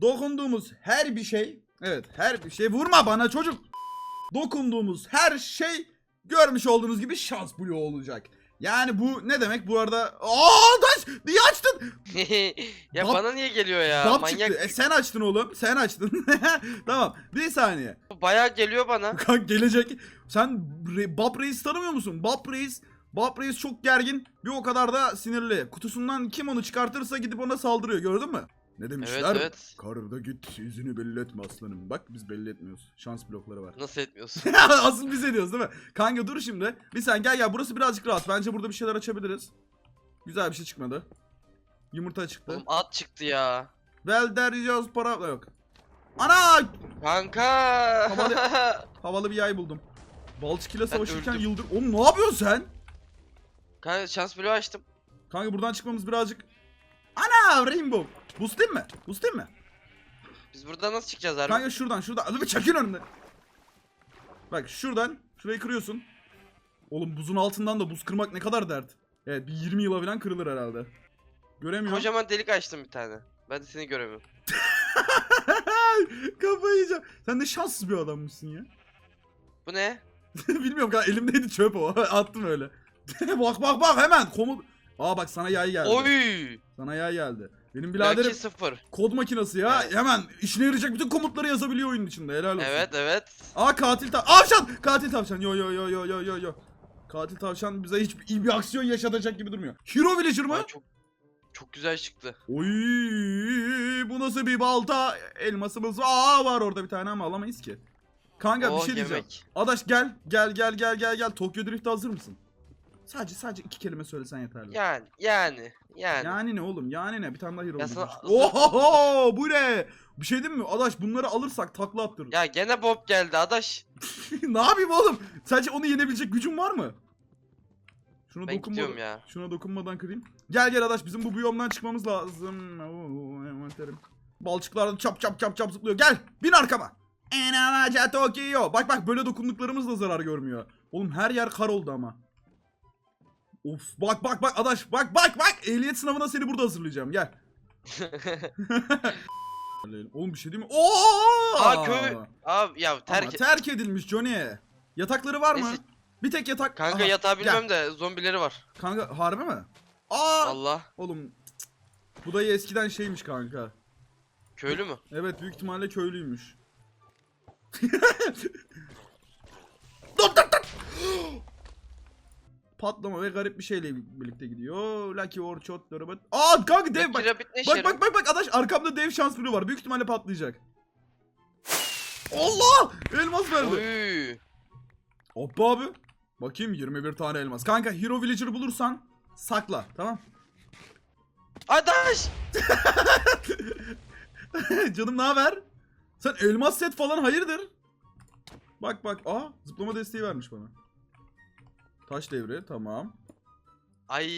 Dokunduğumuz her bir şey, evet her bir şey vurma bana çocuk. Dokunduğumuz her şey görmüş olduğunuz gibi şans bloğu olacak. Yani bu ne demek bu arada? Aa taş niye açtın? ya Bab- bana niye geliyor ya? Bab Manyak. çıktı. E, sen açtın oğlum. Sen açtın. tamam. Bir saniye. Bayağı geliyor bana. Kanka gelecek. Sen Re- Bab Reis tanımıyor musun? Bab Reis. Bab Reis çok gergin. Bir o kadar da sinirli. Kutusundan kim onu çıkartırsa gidip ona saldırıyor. Gördün mü? Ne demişler? Evet evet. Karıda git yüzünü belli etme aslanım. Bak biz belli etmiyoruz. Şans blokları var. Nasıl etmiyorsun? Asıl biz ediyoruz değil mi? Kanka dur şimdi. Bir sen gel gel burası birazcık rahat. Bence burada bir şeyler açabiliriz. Güzel bir şey çıkmadı. Yumurta çıktı. Oğlum at çıktı ya. Well there is para yok. Ana! Kanka. Havalı- Havalı bir yay buldum. Balçık ile savaşırken yıldır... Oğlum ne yapıyorsun sen? Kanka şans bloğu açtım. Kanka buradan çıkmamız birazcık... Ana! Rainbow. Boostayım mı? Boostayım mı? Biz buradan nasıl çıkacağız harbi? Kanka şuradan şuradan. Hadi bir çekin önüne. Bak şuradan. Şurayı kırıyorsun. Oğlum buzun altından da buz kırmak ne kadar dert. Evet bir 20 yıla falan kırılır herhalde. Göremiyorum. Kocaman delik açtım bir tane. Ben de seni göremiyorum. Kafayı yiyeceğim. Sen de şanssız bir adammışsın ya. Bu ne? Bilmiyorum kanka elimdeydi çöp o. Attım öyle. bak bak bak hemen komut. Aa bak sana yay geldi. Oy! Sana yay geldi. Benim Biraderim. biraderim 0. kod makinesi ya. Hemen işine yarayacak bütün komutları yazabiliyor oyunun içinde. Helal olsun. Evet evet. Aa katil tav... Avşan! Katil tavşan. Yo yo yo yo yo yo yo. Katil tavşan bize hiç iyi bir aksiyon yaşatacak gibi durmuyor. Hero Villager mı? Ay, çok çok güzel çıktı. Oy bu nasıl bir balta? Elmasımız Aa var orada bir tane ama alamayız ki. Kanka bir Oh, şey diyeceğim. yemek. Adaş gel gel gel gel gel gel. Tokyo Drift'e hazır mısın? Sadece sadece iki kelime söylesen yeterli. Yani yani yani. Yani ne oğlum? Yani ne? Bir tane daha hero Ya sana- Oho bu ne? Bir şey diyeyim mi? Adaş bunları alırsak takla attırır. Ya gene Bob geldi adaş. ne yapayım oğlum? Sence onu yenebilecek gücün var mı? Şuna Ben dokunma. gidiyorum ya. Şuna dokunmadan kırayım. Gel gel adaş bizim bu biyomdan çıkmamız lazım. Oo, envanterim. Balçıklar çap çap çap çap zıplıyor. Gel bin arkama. Enamaca Tokyo. Bak bak böyle dokunduklarımız da zarar görmüyor. Oğlum her yer kar oldu ama. Of bak bak bak adaş bak bak bak. Ehliyet sınavına seni burada hazırlayacağım gel. Oğlum bir şey değil mi? Oo! Aa köy. Abi ya Ama terk. terk edilmiş Johnny. Yatakları var mı? Neyse. Bir tek yatak. Kanka Aha, yatağı gel. bilmem de zombileri var. Kanka harbi mi? Aa! Allah. Oğlum bu dayı eskiden şeymiş kanka. Köylü mü? Evet büyük ihtimalle köylüymüş. dur dur dur. Patlama ve garip bir şeyle birlikte gidiyor. Lucky Orchard Robot. Aa kanka dev bak. Rabbit Bak bak bak bak adaş arkamda dev şans bloğu var. Büyük ihtimalle patlayacak. Allah! Elmas verdi. Oy. Hoppa abi. Bakayım 21 tane elmas. Kanka Hero Villager bulursan sakla tamam. Adaş. Canım ne haber? Sen elmas set falan hayırdır? Bak bak. Aa zıplama desteği vermiş bana. Taş devri tamam. Ay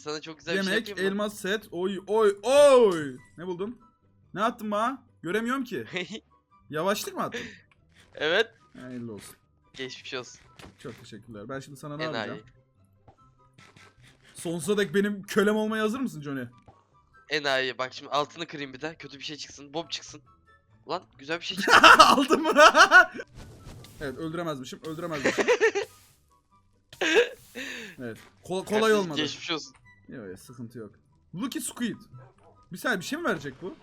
sana çok güzel bir şey Yemek, yapayım mı? elmas set. Oy oy oy. Ne buldun? Ne attın bana? Göremiyorum ki. Yavaşlık mı attın? evet. Hayırlı olsun. Geçmiş olsun. Çok teşekkürler. Ben şimdi sana ne yapacağım? Enayi. Sonsuza dek benim kölem olmaya hazır mısın Johnny? Enayi. Bak şimdi altını kırayım bir daha. Kötü bir şey çıksın. Bob çıksın. Lan güzel bir şey çıktı. Aldım evet öldüremezmişim. Öldüremezmişim. Evet. Kol- kolay olmadı. Geçmiş olsun. Yok yok sıkıntı yok. Lucky Squid. Bir saniye bir şey mi verecek bu?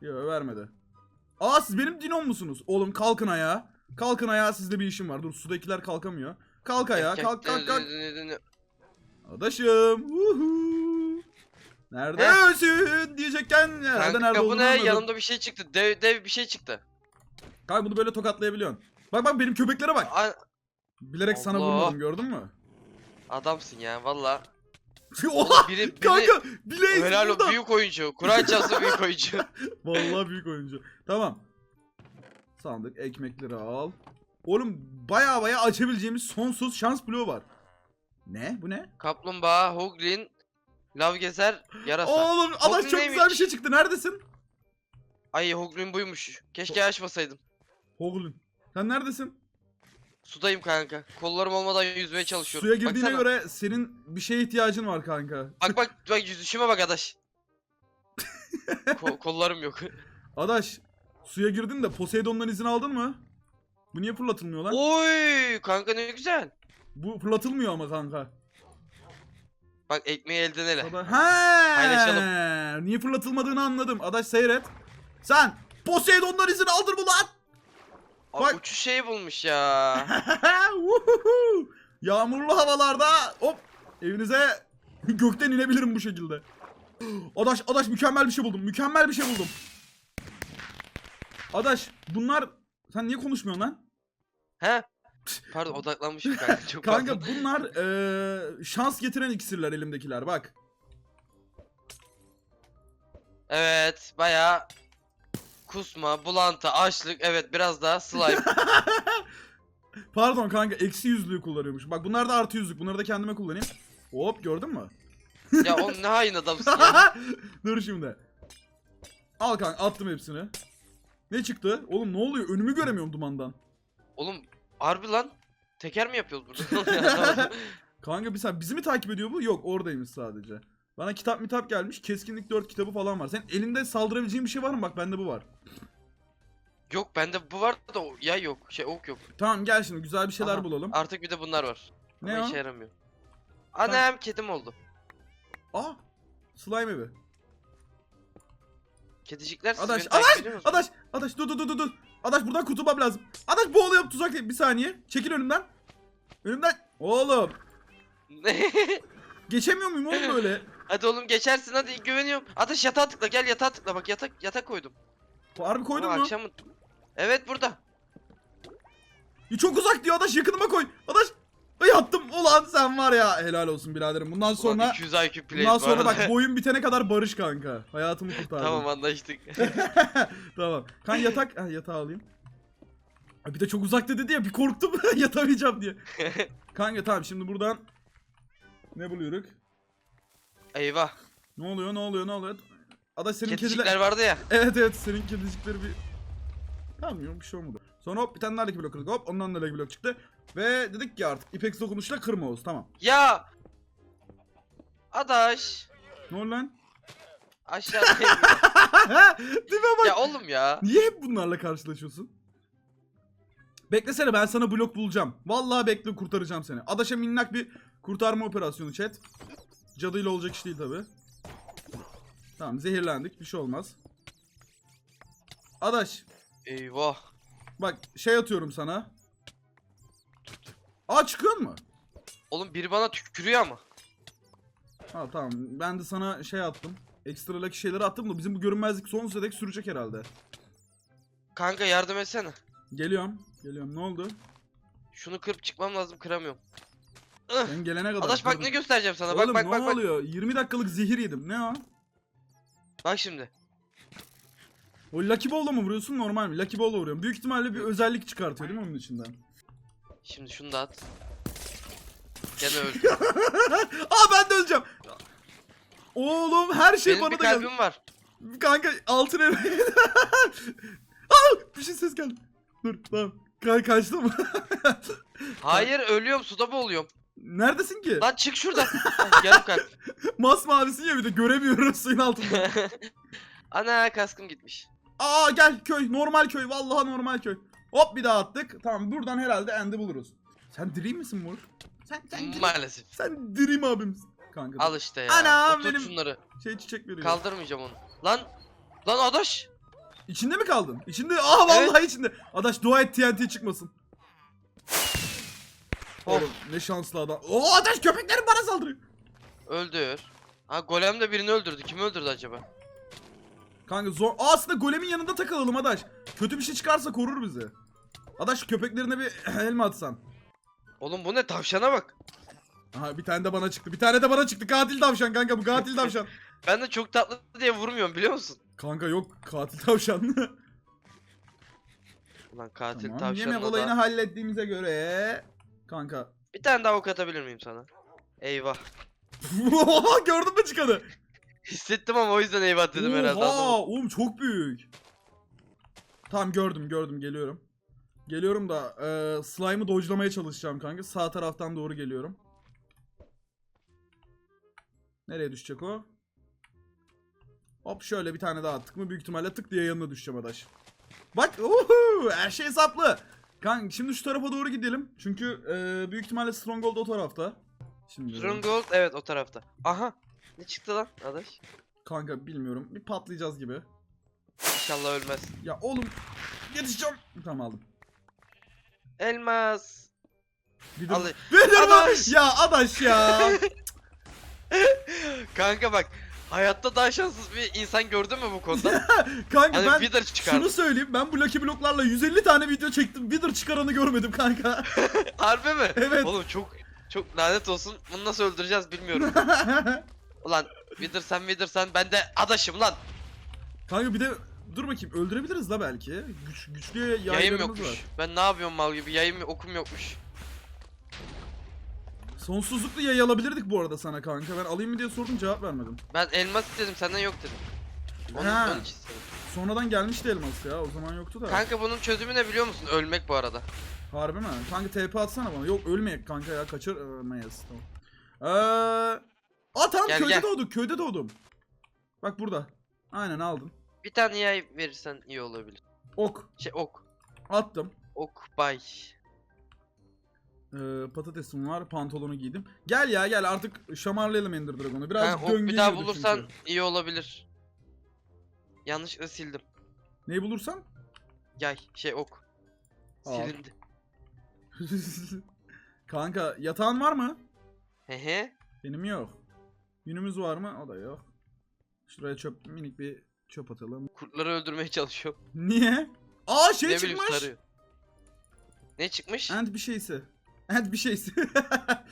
Yok vermedi. Aa siz benim dinom musunuz? Oğlum kalkın ayağa. Kalkın ayağa sizde bir işim var. Dur sudakiler kalkamıyor. Kalk ayağa kalk kalk kalk. Adaşım. Uhu. Neredesin diyecekken herhalde Kanka nerede olduğunu ne? anladım. Yanımda bir şey çıktı. Dev, dev bir şey çıktı. Kanka bunu böyle tokatlayabiliyorsun. Bak bak benim köpeklere bak. Bilerek sana Allah. vurmadım gördün mü? Adamsın ya valla. Oha! Biri, biri Kanka helal o burada. büyük oyuncu. Kur'an çalsın büyük oyuncu. Vallahi büyük oyuncu. Tamam. Sandık ekmekleri al. Oğlum baya baya açabileceğimiz sonsuz şans bloğu var. Ne? Bu ne? Kaplumbağa, Hoglin, Lav gezer, yarasa. Oğlum Bugün çok güzel bir neymiş? şey çıktı. Neredesin? Ay Hoglin buymuş. Keşke açmasaydım. Hoglun. Sen neredesin? Sudayım kanka. Kollarım olmadan yüzmeye çalışıyorum. Suya girdiğine Baksana. göre senin bir şeye ihtiyacın var kanka. Bak bak bak yüzüşüme bak adaş. Ko- kollarım yok. Adaş suya girdin de Poseidon'dan izin aldın mı? Bu niye fırlatılmıyor lan? Oy kanka ne güzel. Bu fırlatılmıyor ama kanka. Bak ekmeği elden ele. Ada- He. Paylaşalım. Niye fırlatılmadığını anladım. Adaş seyret. Sen Poseidon'dan izin aldın mı lan? Abi Bak. uçuş şeyi bulmuş ya. Vuhuhu. Yağmurlu havalarda hop evinize gökten inebilirim bu şekilde. Adaş Adaş mükemmel bir şey buldum. Mükemmel bir şey buldum. Adaş bunlar sen niye konuşmuyorsun lan? He? Pardon odaklanmışım kanka çok Kanka fazla. bunlar eee, şans getiren iksirler elimdekiler bak. Evet baya kusma, bulantı, açlık evet biraz daha slime. Pardon kanka eksi yüzlüğü kullanıyormuş. Bak bunlar da artı yüzlük. Bunları da kendime kullanayım. Hop gördün mü? ya oğlum ne hain adamsın ya. Dur şimdi. Al kanka attım hepsini. Ne çıktı? Oğlum ne oluyor? Önümü göremiyorum dumandan. Oğlum harbi lan. Teker mi yapıyoruz burada? Kanka bir saniye bizi mi takip ediyor bu? Yok oradaymış sadece. Bana kitap mitap gelmiş. Keskinlik 4 kitabı falan var. Senin elinde saldırabileceğin bir şey var mı? Bak bende bu var. yok bende bu var da o- yay yok. Şey ok yok. Tamam gel şimdi güzel bir şeyler Aha, bulalım. Artık bir de bunlar var. Ne Ama o? işe yaramıyor. Annem kedim oldu. Aa! Slime evi. Kedicikler siz Adaş, beni takip ediyor musunuz? Adaş, Adaş dur dur dur dur, dur. Adaş buradan kurtulmam lazım. Adaş boğuluyorum tuzak değil. Bir saniye. Çekil önümden. Önümden. Oğlum. Geçemiyor muyum oğlum böyle? Hadi oğlum geçersin hadi güveniyorum. Adaş yatağa tıkla gel yatağa tıkla bak yatak yatak koydum. Harbi koydun Ama mu? Akşam... Evet burada. Ya çok uzak diyor Adaş yakınıma koy. Adaş. Yattım. Ulan sen var ya. Helal olsun biraderim. Bundan Sonra... sonra 200 IQ play bundan bu sonra bak boyun bitene kadar barış kanka. Hayatımı kurtardın. tamam anlaştık. tamam. Kan yatak. Ha, yatağı alayım. Ay, Bir de çok uzak dedi diye bir korktum yatamayacağım diye. Kanka tamam şimdi buradan ne buluyoruz? Eyvah. Ne oluyor ne oluyor ne oluyor? Adaş senin Kedicikler kediler... vardı ya. Evet evet senin kedicikleri bir... Tamam yok bir şey olmadı. Sonra hop bir tane daha Lucky Block kırdık hop ondan da Lucky Block çıktı. Ve dedik ki artık ipex dokunuşla kırma Oğuz tamam. Ya. Adaş. Ne oldu lan? Aşağıdayım. Tipe bak. ya oğlum ya. Niye hep bunlarla karşılaşıyorsun? Beklesene ben sana blok bulacağım. Vallahi bekle kurtaracağım seni. Adaş'a minnak bir kurtarma operasyonu chat. Cadıyla olacak iş değil tabi. Tamam zehirlendik bir şey olmaz. Adaş Eyvah. bak şey atıyorum sana. Aa çıkıyor mu? Oğlum biri bana tükürüyor ama. Ha tamam ben de sana şey attım. Ekstra lucky şeyleri attım da bizim bu görünmezlik sonsuza dek sürecek herhalde. Kanka yardım etsene. Geliyorum. Geliyorum ne oldu? Şunu kırıp çıkmam lazım kıramıyorum. Ben gelene kadar. Adaş bak ne göstereceğim sana. Oğlum bak bak ne bak bak. oluyor? 20 dakikalık zehir yedim. Ne o? Bak şimdi. O Lucky Ball'la mı vuruyorsun normal mi? Lucky Ball'la vuruyorum. Büyük ihtimalle bir özellik çıkartıyor değil mi onun içinden? Şimdi şunu da at. Gene öldü. Aa ben de öleceğim. Oğlum her şey Benim bana bir da geldi. kalbim var. Kanka altın el. Aa bir şey ses geldi. Dur tamam. Ka kaçtım. Hayır ölüyorum suda boğuluyorum. Neredesin ki? Lan çık şuradan. Yarım kalp. Masmavisin ya bir de göremiyorum suyun altında. Ana kaskım gitmiş. Aa gel köy. Normal köy. Vallahi normal köy. Hop bir daha attık. Tamam buradan herhalde endi buluruz. Sen diri misin mor? Sen sen diri, Maalesef. sen mi abimsin? Kanka Al işte ya. Anam, Otur benim- şunları. şey çiçek veriyor. Kaldırmayacağım onu. Lan. Lan Adaş. İçinde mi kaldın? İçinde. Aa vallahi içinde. Adaş dua et TNT çıkmasın. Oh. Oğlum ne şanslı adam. Oo Adaş köpeklerin bana saldırıyor. Öldür. Ha golem de birini öldürdü. Kimi öldürdü acaba? Kanka zor. Aa, aslında golemin yanında takılalım Adaş. Kötü bir şey çıkarsa korur bizi. Adaş köpeklerine bir elma atsan. Oğlum bu ne tavşana bak. Aha bir tane de bana çıktı. Bir tane de bana çıktı. Katil tavşan kanka bu katil tavşan. Ben de çok tatlı diye vurmuyorum biliyor musun? kanka yok katil tavşan. Ulan katil tamam. tavşanla Yemek olayını hallettiğimize göre. Kanka. Bir tane daha ok atabilir miyim sana? Eyvah. Gördün mü çıkanı? Hissettim ama o yüzden eyvah dedim herhalde. Oha, oğlum çok büyük. Tamam gördüm gördüm geliyorum. Geliyorum da e, slime'ı dodge'lamaya çalışacağım kanka. Sağ taraftan doğru geliyorum. Nereye düşecek o? Hop şöyle bir tane daha attık mı büyük ihtimalle tık diye yanına düşeceğim adaş. Bak uhu, her şey hesaplı. Kanka şimdi şu tarafa doğru gidelim. Çünkü e, büyük ihtimalle Stronghold o tarafta. Şimdi Stronghold evet o tarafta. Aha. Ne çıktı lan adaş? kanka bilmiyorum. Bir patlayacağız gibi. İnşallah ölmez. Ya oğlum yetişeceğim. Tamam aldım. Elmas. Bir de... Al. Mi? Adaş. Ya adaş ya. Kanka bak. Hayatta daha şanssız bir insan gördün mü bu konuda? kanka Hani ben Wither çıkardı. şunu söyleyeyim. Ben bu Lucky Block'larla 150 tane video çektim. Wither çıkaranı görmedim kanka. Harbi mi? Evet. Oğlum çok çok lanet olsun. Bunu nasıl öldüreceğiz bilmiyorum. Ulan Wither sen Wither sen ben de adaşım lan. kanka bir de dur bakayım öldürebiliriz la belki. Güç, güçlü Yayım yaylarımız yokmuş. var. Ben ne yapıyorum mal gibi? Yayım okum yokmuş. Sonsuzluklu yay alabilirdik bu arada sana kanka. Ben alayım mı diye sordum cevap vermedim. Ben elmas istedim senden yok dedim. Onun, Ha. onun için istedim. Sonradan gelmişti elmas ya. O zaman yoktu da. Kanka bunun çözümü ne biliyor musun? Ölmek bu arada. Harbi mi? Kanka TP atsana bana. Yok ölmeyek kanka ya. Kaçırmayız. Tamam. Eee... Aa tamam Gel, köyde gel. doğduk. Köyde doğdum. Bak burada. Aynen aldım. Bir tane yay verirsen iyi olabilir. Ok. Şey ok. Attım. Ok bay. Ee, patatesim var. Pantolonu giydim. Gel ya gel artık şamarlayalım Ender Dragon'u. Biraz ok döngüye bir daha bulursan çünkü. iyi olabilir. Yanlışlıkla sildim. Neyi bulursan? Yay şey ok. Al. Silindi. kanka yatağın var mı? Hehe. Benim yok. Yünümüz var mı? O da yok. Şuraya çöp minik bir çöp atalım. Kurtları öldürmeye çalışıyor. Niye? Aa şey ne bileyim çıkmış. sarıyor. Ne çıkmış? Ant bir şeysi. Ant bir şeysi.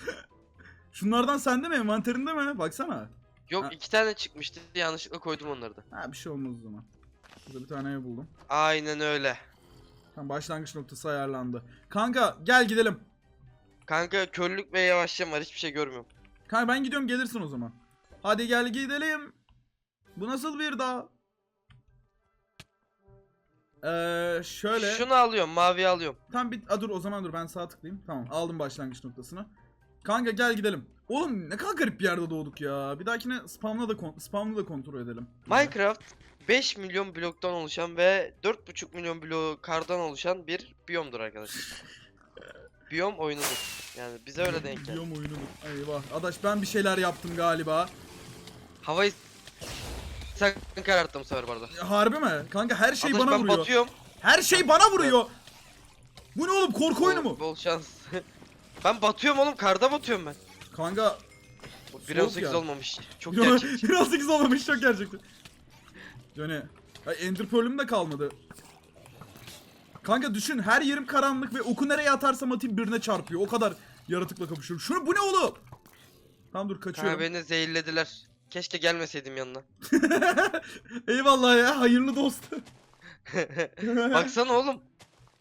Şunlardan sende mi? Envanterinde mi? Baksana. Yok Ha. iki tane çıkmıştı. Yanlışlıkla koydum onları da. Ha bir şey olmaz o zaman. Burada bir tane ev buldum. Aynen öyle. Tam başlangıç noktası ayarlandı. Kanka gel gidelim. Kanka körlük ve yavaşlama var. Hiçbir şey görmüyorum. Kanka ben gidiyorum gelirsin o zaman. Hadi gel gidelim. Bu nasıl bir dağ? Ee, şöyle. Şunu alıyorum. Mavi alıyorum. Tam bir Aa, dur o zaman dur ben sağ tıklayayım. Tamam aldım başlangıç noktasını. Kanka gel gidelim. Oğlum ne kadar garip bir yerde doğduk ya. Bir dahakine spamla da kon- spamla da kontrol edelim. Minecraft 5 milyon bloktan oluşan ve 4,5 milyon blok kardan oluşan bir biyomdur arkadaşlar. Biyom oyunudur. Yani bize öyle denk geldi. Biyom oyunudur. Eyvah. Adaş ben bir şeyler yaptım galiba. Havayı sen kararttım bu sefer bu arada. Ya, Harbi mi? Kanka her şey Adaş, bana ben vuruyor. batıyorum. Her şey bana vuruyor. Bu ne oğlum korku oyunu mu? Bol şans. ben batıyorum oğlum karda batıyorum ben. Kanka Bu Soğuk 1.18 ya. olmamış. Çok gerçekçi. Biraz 8 olmamış çok gerçekten. Johnny. Ay Ender Pearl'üm de kalmadı. Kanka düşün her yerim karanlık ve oku nereye atarsam atayım birine çarpıyor. O kadar yaratıkla kapışıyorum. Şunu bu ne oğlum? Tamam dur Kanka kaçıyorum. beni zehirlediler. Keşke gelmeseydim yanına. Eyvallah ya hayırlı dost. Baksana oğlum.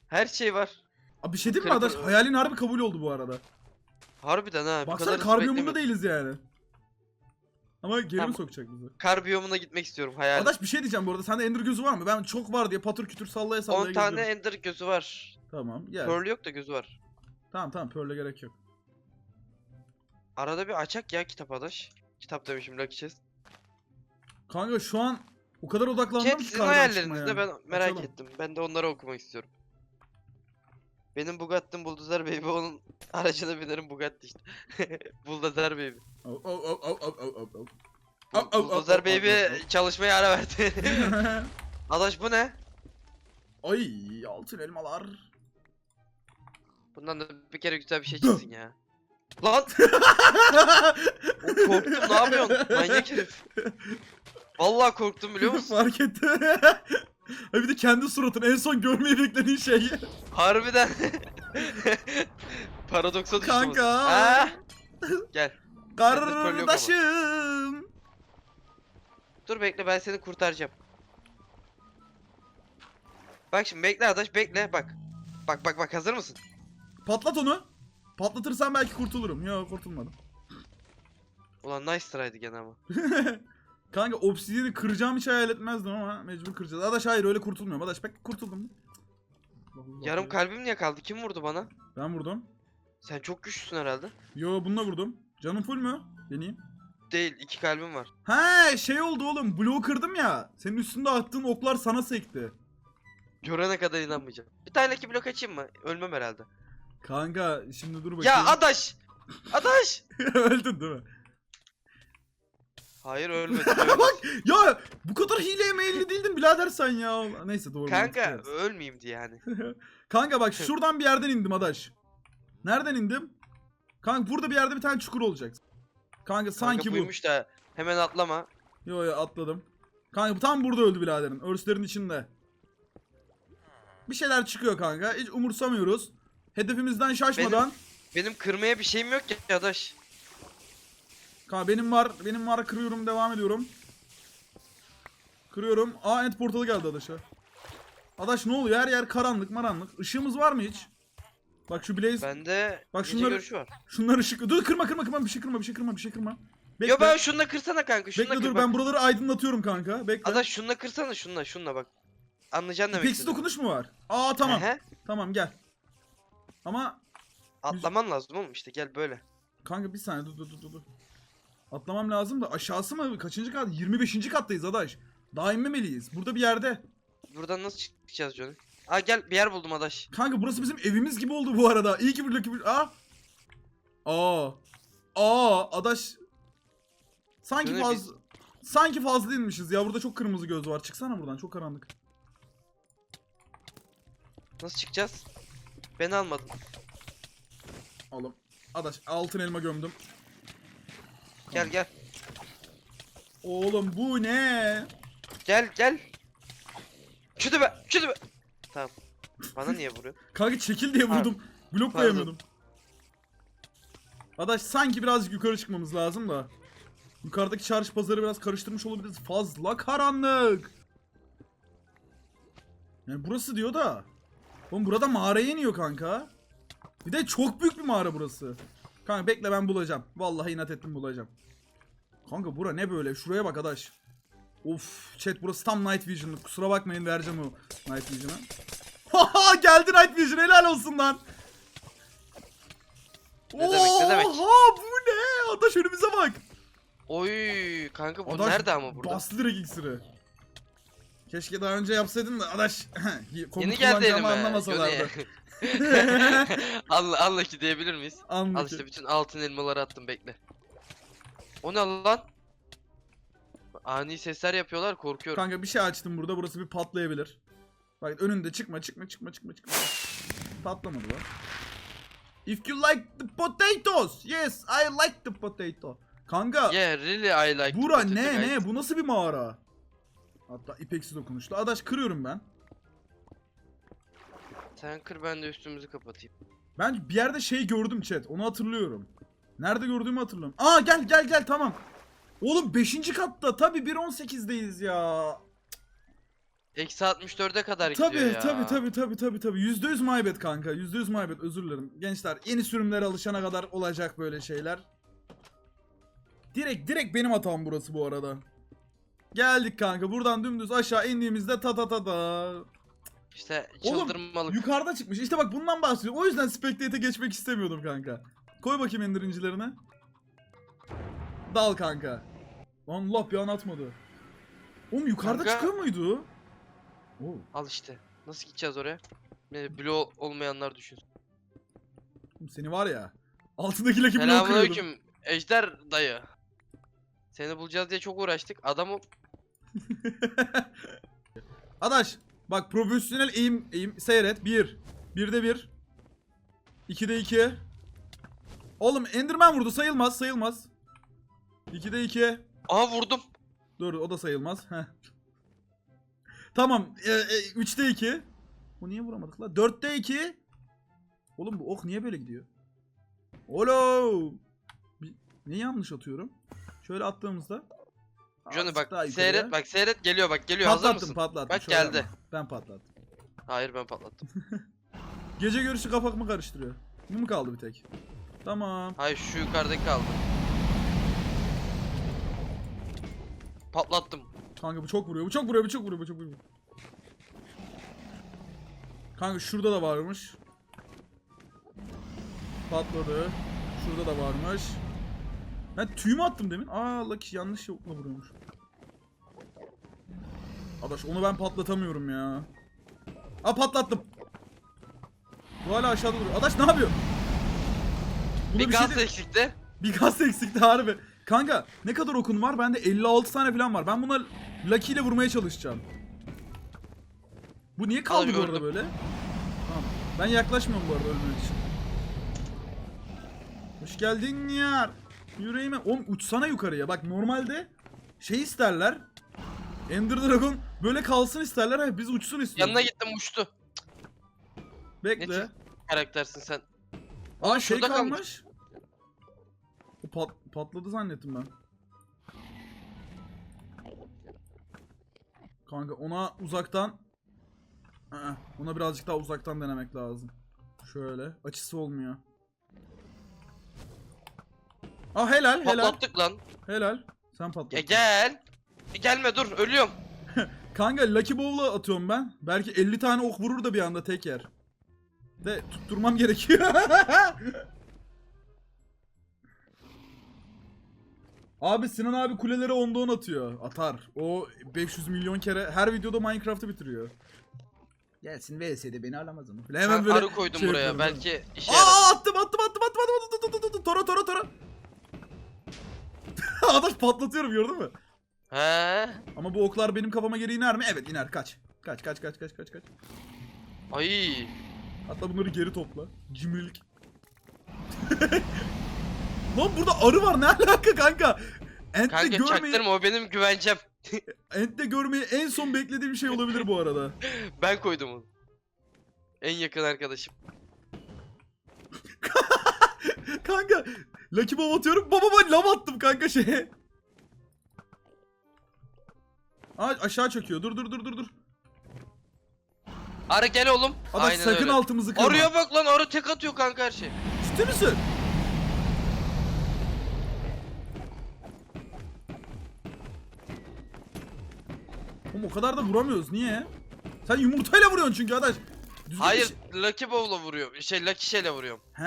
Her şey var. Abi bir şey diyeyim mi Kırık- arkadaş? Hayalin harbi kabul oldu bu arada. Harbiden ha. bu Baksana kadar hızlı kar biyomunda beklemiyordum. değiliz yani. Ama geri mi Tamam. sokacak bizi? Kar biyomuna gitmek istiyorum hayal. Arkadaş bir şey diyeceğim bu arada. Sende Ender gözü var mı? Ben çok var diye patır kütür sallaya sallaya 10 tane geziyorum. ender gözü var. Tamam gel. Pearl yok da gözü var. Tamam tamam Pearl'e gerek yok. Arada bir açak ya kitap adaş. Kitap demişim Lucky Chest. Kanka şu an o kadar odaklandım Chat ki sizin kardan hayallerinizde çıkmaya. ben merak Açalım. ettim. Ben de onları okumak istiyorum. Benim Bugatti'm Bulldozer Baby onun aracına binerim Bugatti işte. Bulldozer Baby. Au, au, au, au, au, au, au. Au, au, au, Bulldozer au, Baby au, çalışmaya ara verdi. Adaş bu ne? Ay altın elmalar. Bundan da bir kere güzel bir şey çıksın ya. Lan! Korktum ne yapıyorsun? Manyak herif. Vallahi korktum biliyor musun? Fark ettim. Ay bir de kendi suratın en son görmeyi beklediğin şey. Harbiden. Paradoksa düştüm. Kanka. Ha? Gel. Kardeşim. Dur bekle ben seni kurtaracağım. Bak şimdi bekle arkadaş bekle bak. Bak bak bak hazır mısın? Patlat onu. Patlatırsan belki kurtulurum. Yok kurtulmadım. Ulan nice try'dı gene ama. Kanka obsidiyeni kıracağım hiç hayal etmezdim ama mecbur kıracağız. Adaş hayır öyle kurtulmuyorum. Adaş bak kurtuldum. Yarım ya. kalbim niye kaldı? Kim vurdu bana? Ben vurdum. Sen çok güçlüsün herhalde. Yo bununla vurdum. Canım full mü? Deneyeyim. değil. iki kalbim var. He şey oldu oğlum. Bloğu kırdım ya. Senin üstünde attığın oklar sana sekti. Görene kadar inanmayacağım. Bir tane iki blok açayım mı? Ölmem herhalde. Kanka şimdi dur bakayım. Ya adaş! Adaş! Öldün değil mi? Hayır ölmedim. ölmedim. Ya bu kadar hileye meyilli değildin birader sen ya. Neyse doğru. Kanka mantıklı. ölmeyeyim diye yani. Kanka bak şuradan bir yerden indim adaş. Nereden indim? Kanka burada bir yerde bir tane çukur olacak. Kanka sanki Kanka bu. da hemen atlama. Yo yo atladım. Kanka tam burada öldü biraderin. Örslerin içinde. Bir şeyler çıkıyor kanka. Hiç umursamıyoruz. Hedefimizden şaşmadan. Benim kırmaya bir şeyim yok ya adaş. Kanka benim var. Benim var kırıyorum devam ediyorum. Kırıyorum. Aa end portalı geldi adaşa. Adaş ne oluyor? Her yer karanlık maranlık. Işığımız var mı hiç? Bak şu Blaze. Bende Bak gece şunları- var. Şunlar ışık. Dur kırma kırma kırma bir şey kırma bir şey kırma bir şey kırma. Bekle. Yo ben şununla kırsana kanka. Şununla Bekle kır dur bak. ben buraları aydınlatıyorum kanka. Bekle. Adaş şununla kırsana şununla şununla bak. Anlayacaksın demek istedim. dokunuş mu var? Aa tamam. Tamam gel. Ama Atlaman lazım oğlum işte gel böyle. kanka bir saniye dur dur dur dur, dur. Atlamam lazım da aşağısı mı? Kaçıncı kat? 25. kattayız adaş. Daha inmemeliyiz. Burada bir yerde. Buradan nasıl çıkacağız Johnny? Aa gel bir yer buldum adaş. Kanka burası bizim evimiz gibi oldu bu arada. İyi ki bir Lucky bir... Aa. Aa. Aa adaş. Sanki Şöyle fazla... Sanki fazla inmişiz ya. Burada çok kırmızı göz var. Çıksana buradan. Çok karanlık. Nasıl çıkacağız? Beni almadın. Oğlum. Adaş altın elma gömdüm. Gel gel. Oğlum bu ne? Gel gel. Şutu be. Şutu be. Tamam. Bana niye vuruyor? Kanka çekil diye vurdum. Blok koyamıyordum. Adaş sanki birazcık yukarı çıkmamız lazım da. Yukarıdaki çarşı pazarı biraz karıştırmış olabiliriz. Fazla karanlık. Yani burası diyor da. Oğlum burada mağaraya iniyor kanka. Bir de çok büyük bir mağara burası. Kanka bekle ben bulacağım. Vallahi inat ettim bulacağım. Kanka bura ne böyle? Şuraya bak adaş. Of chat burası tam Night Vision'lık. Kusura bakmayın vereceğim o Night Vision'a. Haha geldi Night Vision helal olsun lan. Ne demek, ne demek? Oha bu ne? Adaş önümüze bak. Oy kanka bu Adaş nerede ama burada? Bastı direkt iksiri. Keşke daha önce yapsaydın da adaş Yeni geldi elime. anlamasalardı. Allah Allah ki diyebilir miyiz? Al Anladım. işte bütün altın elmaları attım bekle. O ne lan? Ani sesler yapıyorlar korkuyorum. Kanka bir şey açtım burada burası bir patlayabilir. Bak önünde çıkma çıkma çıkma çıkma çıkma. Patlamadı lan. If you like the potatoes. Yes, I like the potato. Kanka Yeah really I like bura ne ne? Bu nasıl bir mağara? Hatta ipeksiz dokunuşlu. Adaş kırıyorum ben. Sen kır ben de üstümüzü kapatayım. Ben bir yerde şey gördüm chat. Onu hatırlıyorum. Nerede gördüğümü hatırlıyorum. Aa gel gel gel tamam. Oğlum 5. katta tabi 1.18'deyiz ya. Eksi 64'e kadar gidiyor Tabi ya. tabi tabi tabi tabi tabi. %100 maybet kanka. %100 maybet özür dilerim. Gençler yeni sürümlere alışana kadar olacak böyle şeyler. Direkt direkt benim hatam burası bu arada. Geldik kanka buradan dümdüz aşağı indiğimizde ta ta ta ta. İşte Oğlum, çıldırmalık. Yukarıda çıkmış. İşte bak bundan bahsediyorum. O yüzden Spectate'e geçmek istemiyordum kanka. Koy bakayım endirincilerine. Dal kanka. Lan lap bir an atmadı. Oğlum yukarıda Kanka- çıkıyor muydu? Oo. Al işte. Nasıl gideceğiz oraya? Bloğu olmayanlar düşün. Oğlum Seni var ya. Altındaki bloğu kırıyordum. Selamünaleyküm Ejder dayı. Seni bulacağız diye çok uğraştık. Adamı Adaş bak profesyonel eğim, eğim seyret. 1. 1'de 1. 2'de 2. Oğlum Enderman vurdu sayılmaz sayılmaz. 2'de 2. Aha vurdum. Dur o da sayılmaz. Heh. Tamam. E, e, 3'te 2. Bu niye vuramadık la? 4'te 2. Oğlum bu ok niye böyle gidiyor? Olo. Ne yanlış atıyorum? Şöyle attığımızda. Johnny bak daha yukarıya. seyret bak seyret geliyor bak geliyor hazır Patlattım mısın? patlattım. Bak Şöyle geldi. ama. Ben patlattım. Hayır ben patlattım. Gece görüşü kafamı karıştırıyor. Bu mu kaldı bir tek? Tamam. Hayır şu yukarıdaki kaldı. Patlattım. Kanka bu çok vuruyor. Bu çok vuruyor. Bu çok vuruyor. Bu çok vuruyor. Kanka şurada da varmış. Patladı. Şurada da varmış. Ben tüy mü attım demin? Aa Lucky yanlış yokla vuruyormuş. Adaş onu ben patlatamıyorum ya. Aa patlattım. Bu hala aşağıda duruyor. Adaş ne yapıyor? Buna Bir şey gaz de- eksikti. bir gaz eksikti harbi. Kanka ne kadar okun var? Bende 56 tane falan var. Ben buna Lucky ile vurmaya çalışacağım. Bu niye kaldı bu arada böyle? Tamam. Ben yaklaşmıyorum bu arada ölmek için. Hoş geldin yar. Yüreğime. Oğlum uçsana yukarıya. Bak normalde şey isterler. Ender Dragon böyle kalsın isterler. Ha, biz uçsun istiyoruz. Yanına gittim uçtu. Ne Bekle. tür karaktersin sen? Aa şey şurada kalmış. kalmış. O pat, patladı zannettim ben. Kanka ona uzaktan Aa, ona birazcık daha uzaktan denemek lazım. Şöyle açısı olmuyor. Aa helal helal Patlattık lan. helal. Sen Ya patlat. gel. E, gelme dur ölüyorum. Kanka Lucky Bowl'la atıyorum ben. Belki 50 tane ok vurur da bir anda tek yer. De tutturmam gerekiyor. abi Sinan abi kulelere onda on atıyor. Atar. O 500 milyon kere her videoda Minecraft'ı bitiriyor. Gelsin VS'de beni alamaz ama. Hemen böyle arı koydum şey buraya. Belki işe yarar. Aa attım attım attım attım attım attım attım attım tora tora tora. Adaş patlatıyorum gördün mü? He. Ama bu oklar benim kafama geri iner mi? Evet iner kaç. Kaç kaç kaç kaç kaç kaç. Ay. Hatta bunları geri topla. Cimrilik. Lan burada arı var ne alaka kanka? Ent'te Kanka görmeyi, çaktırma o benim güvencem. Ent'te görmeyi en son beklediğim şey olabilir bu arada. Ben koydum onu. En yakın arkadaşım. kanka Lucky Bomb atıyorum. Baba ben lav attım kanka şeye. Aa, aşağı çöküyor. Dur dur dur dur dur. Arı gel oğlum. Adaş Aynen sakın öyle. altımızı kırma. Arıya bak lan arı tek atıyor kanka her şey. Ciddi misin? Oğlum o kadar da vuramıyoruz. Niye? Sen yumurtayla vuruyorsun çünkü adaş. Düzgün bir Hayır Lucky Bowl'la vuruyor. Şey Lucky şeyle vuruyorum. He.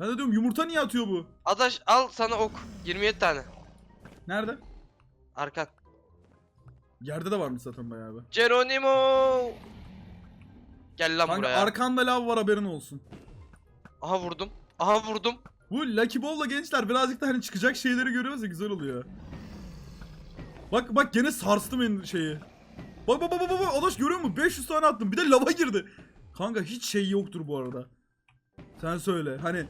Ben de diyorum yumurta niye atıyor bu? Adaş al sana ok. 27 tane. Nerede? Arkan. Yerde de varmış zaten bayağı bir. Geronimo. Gel lan Kanka buraya. arkanda lav var haberin olsun. Aha vurdum. Aha vurdum. Bu Lucky Ball'la gençler birazcık da hani çıkacak şeyleri görüyoruz ya güzel oluyor. Bak bak gene sarstım en şeyi. Bak bak bak bak bak Adaş görüyor musun? 500 tane attım bir de lava girdi. Kanka hiç şey yoktur bu arada. Sen söyle hani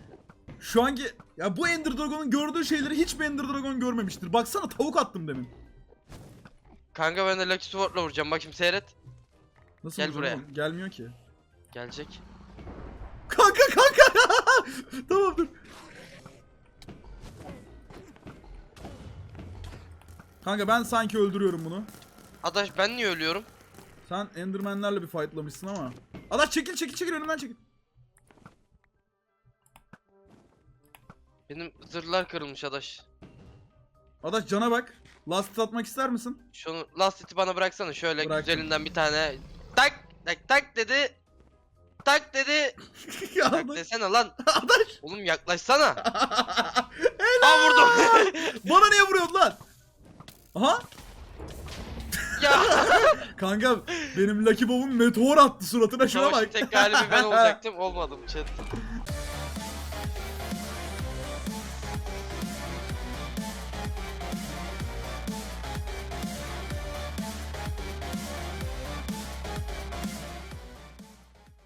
şu anki ya bu Ender Dragon'un gördüğü şeyleri hiçbir Ender Dragon görmemiştir. Baksana tavuk attım demin. Kanka ben de Lucky Sword'la vuracağım. Bakayım seyret. Nasıl Gel vuracağım buraya. oğlum? Gelmiyor ki. Gelecek. Kanka kanka. tamam dur. Kanka ben sanki öldürüyorum bunu. Adaş ben niye ölüyorum? Sen Enderman'lerle bir fightlamışsın ama. Adaş çekil çekil çekil önümden çekil. Benim zırhlar kırılmış Adaş. Adaş cana bak. Last hit atmak ister misin? Şunu last hit'i bana bıraksana şöyle Bıraktım. güzelinden bir tane. Tak tak tak dedi. Tak dedi. Ya Tak Adaş. desene lan. Adaş. Oğlum yaklaşsana. Aa vurdum. Bana niye vuruyorsun lan? Aha. ya. Kanka benim Lucky Bob'un meteor attı suratına şuna Savaşın bak. tek galibi ben olacaktım. Olmadım chat.